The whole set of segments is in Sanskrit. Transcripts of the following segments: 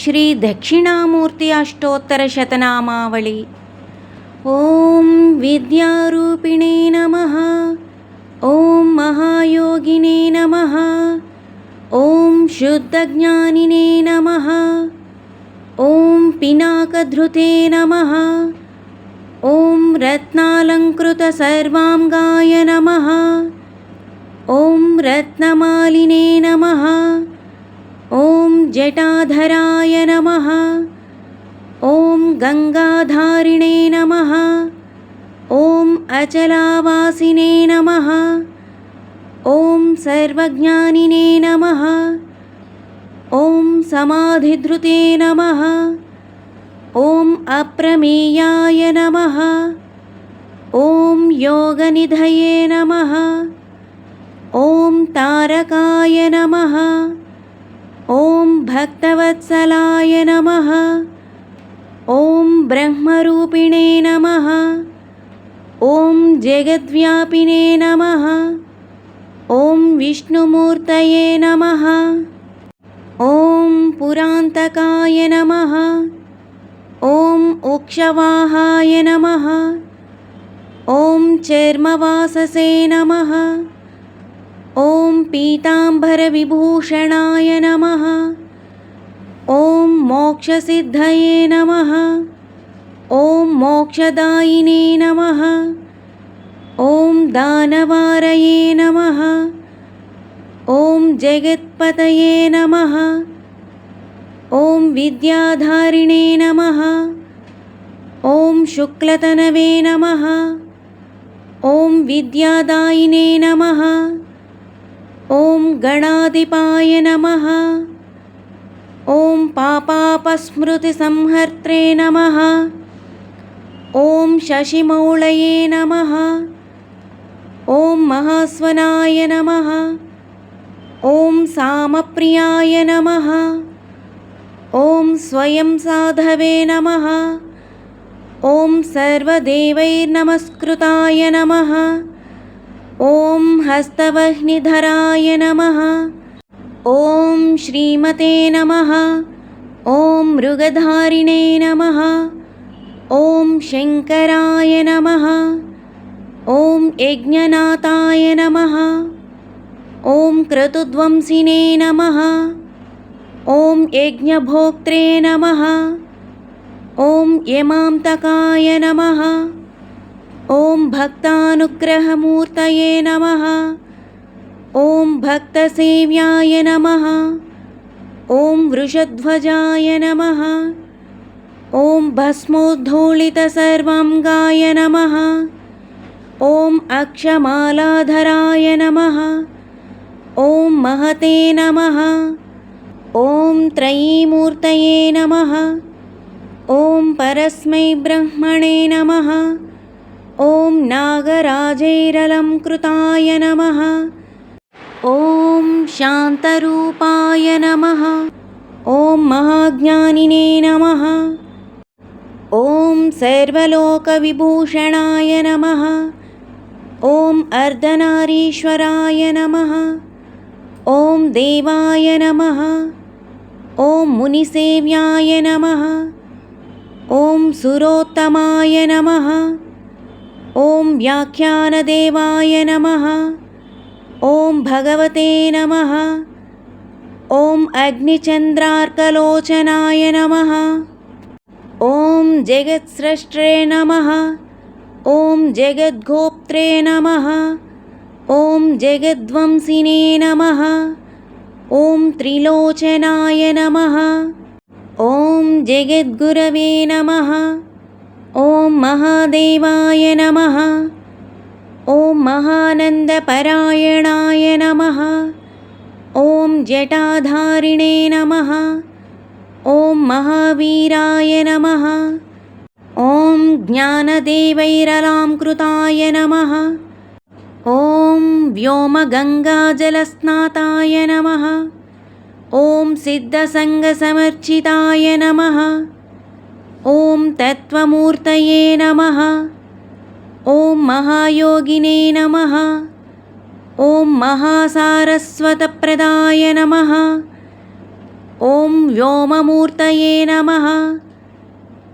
श्रीदक्षिणामूर्ति अष्टोत्तरशतनामावळि ॐ विद्यारूपिणे नमः। ॐ महायोगिने नमः। ॐ शुद्धज्ञानिने नमः। ॐ पिनाकधृते नमः। ॐ रत्नालङ्कृतसर्वाङ्गाय नमः। ॐ रत्नमालिने नमः जटाधराय नमः। ॐ गङ्गाधारिणे नमः। ॐ अचलावासिने नमः। ॐ सर्वज्ञानिने नमः। ॐ समाधिधृते नमः। ॐ अप्रमेयाय नमः। ॐ योगनिधये नमः। ॐ तारकाय नमः। ఓం భక్తవత్సలాయ నమ. ఓం బ్రహ్మరూపిణే నమ. ఓం జగద్వ్యాపినే నమ. ఓం విష్ణుమూర్తయే నమ. ఓం పురాంతకాయ నమ. ఓం ఉక్షవాహాయ నమ. ఓం చర్మవాససే నమ. ॐ पीताम्बरविभूषणाय नमः। ॐ मोक्षसिद्धये नमः। ॐ मोक्षदायिने नमः। ॐ दानवारये नमः। ॐ जगत्पतये नमः। ॐ विद्याधारिणे नमः। ॐ शुक्लतनवे नमः। ॐ विद्यादायिने नमः। ఓం గణాధిపాయ నమ. ఓం పాపాపస్మృతి సంహర్త్రే నమ. ఓం శశిమౌళయే నమ. ఓం మహాస్వనాయ నమ. ఓం సామప్రియాయ నమ. ఓం స్వయం సాధవే నమ. ఓం సర్వదేవైర్నమస్కృతాయ నమ. ॐ हस्तवह्निधराय नमः। ॐ श्रीमते नमः। ॐ मृगधारिणे नमः। ॐ शङ्कराय नमः। ॐ यज्ञनाथाय नमः। ॐ क्रतुध्वंसिने नमः। ॐ यज्ञभोक्त्रे नमः। ॐ यमान्तकाय नमः ॐ भक्तानुग्रहमूर्तये नमः। ॐ भक्तसेव्याय नमः। ॐ नमः। ॐ भस्मोद्धूलितसर्वाङ्गाय नमः। ॐ अक्षमालाधराय नमः। ॐ महते नमः। ॐ त्रयीमूर्तये नमः। ॐ परस्मै ब्रह्मणे नमः। ॐ नागराजैरलङ्कृताय नमः। ॐ शान्तरूपाय नमः। ॐ महाज्ञानिने नमः। ॐ सर्वलोकविभूषणाय नमः। ॐ अर्धनारीश्वराय नमः। ॐ देवाय नमः। ॐ मुनिसेव्याय नमः। ॐ सुरोत्तमाय नमः ॐ व्याख्यानदेवाय नमः। ॐ भगवते नमः। ॐ अग्निचन्द्रार्कलोचनाय नमः। ॐ जगत्स्रष्ट्रे नमः। ॐ जगद्गोप्त्रे नमः। ॐ जगद्वंसिने नमः। ॐ त्रिलोचनाय नमः। ॐ जगद्गुरवे नमः ॐ महादेवाय नमः। ॐ महानन्दपरायणाय नमः। ॐ जटाधारिणे नमः। ॐ महावीराय नमः। ॐ ज्ञानदेवैरलाङ्कृताय नमः। ॐ व्योमगङ्गाजलस्नाताय नमः। ॐ सिद्धसङ्गसमर्चिताय नमः ఓం తత్వమూర్తయే నమ. ఓం మహాయోగినే నమ. ఓం మహాసారస్వతప్రదాయ నమ. ఓం వ్యోమమూర్తయే నమ.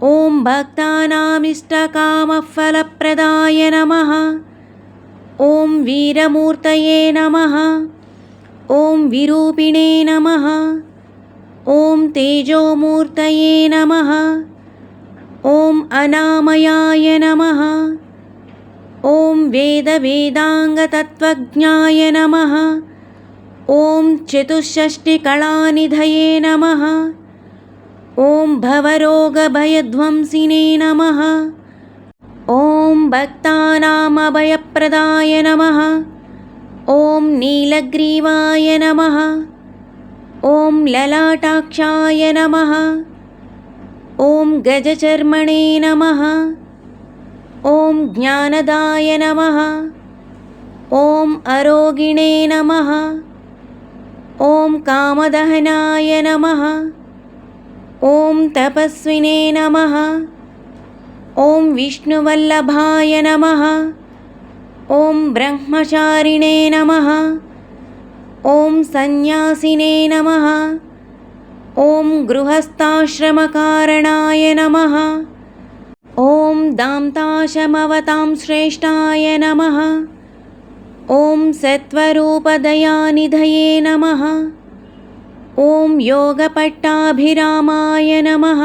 ఓం భక్తానామిష్టకామఫలప్రదాయ నమ. ఓం వీరమూర్తయే నమ. ఓం విరూపిణే నమ. ఓం తేజోమూర్తయే నమ. ॐ अनामयाय नमः। ॐ वेदवेदाङ्गतत्त्वज्ञाय नमः। ॐ चतुष्षष्टिकलानिधये नमः। ॐ भवरोगभयध्वंसिने नमः। ॐ भक्तानामभयप्रदाय नमः। ॐ नीलग्रीवाय नमः। ॐ ललाटाक्षाय नमः ॐ गजचर्मणे नमः। ॐ ज्ञानदाय नमः। ॐ अरोगिणे नमः। ॐ कामदहनाय नमः। ॐ तपस्विने नमः। ॐ विष्णुवल्लभाय नमः। ॐ ब्रह्मचारिणे नमः। ॐ सन्न्यासिने नमः। ॐ गृहस्थाश्रमकारणाय नमः ॐ दान्ताशमवतां श्रेष्ठाय नमः ॐ सत्त्वरूपदयानिधये नमः ॐ योगपट्टाभिरामाय नमः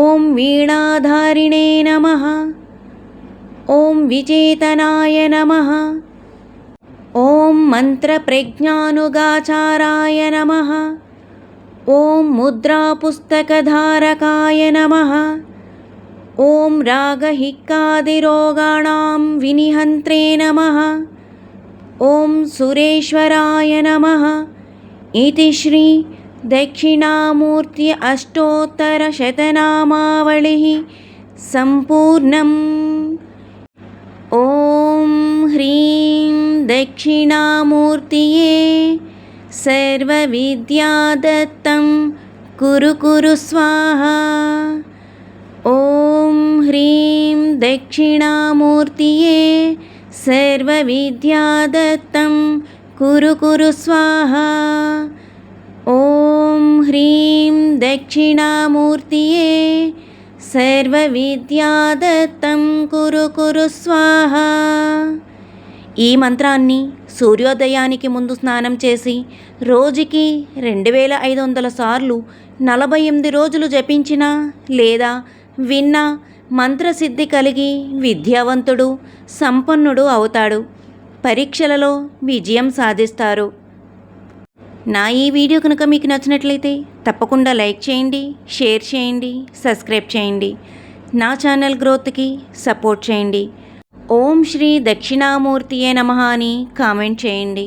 ॐ वीणाधारिणे नमः ॐ विचेतनाय नमः ॐ मन्त्रप्रज्ञानुगाचाराय नमः ॐ मुद्रापुस्तकधारकाय नमः। ॐ रागहिक्कादिरोगाणां विनिहन्त्रे नमः। ॐ सुरेश्वराय नमः। इति श्री दक्षिणामूर्ति अष्टोत्तरशतनामावलिः सम्पूर्णम्। ॐ ह्रीं दक्षिणामूर्तये सर्वविद्यादत्तं कुरु कुरु स्वाहा। ॐ ह्रीं दक्षिणामूर्तिये सर्वविद्या दत्तं कुरु कुरु स्वाहा। ॐ ह्रीं दक्षिणामूर्तिये सर्वविद्या दत्तं कुरु कुरु स्वाहा। ఈ మంత్రాన్ని సూర్యోదయానికి ముందు స్నానం చేసి రోజుకి రెండు వేల ఐదు వందల సార్లు నలభై ఎనిమిది రోజులు జపించినా లేదా విన్నా మంత్రసిద్ధి కలిగి విద్యావంతుడు సంపన్నుడు అవుతాడు. పరీక్షలలో విజయం సాధిస్తారు. నా ఈ వీడియో కనుక మీకు నచ్చినట్లయితే తప్పకుండా లైక్ చేయండి షేర్ చేయండి సబ్స్క్రైబ్ చేయండి. నా ఛానల్ గ్రోత్కి సపోర్ట్ చేయండి. ఓం శ్రీ దక్షిణామూర్తియే నమ అని కామెంట్ చేయండి.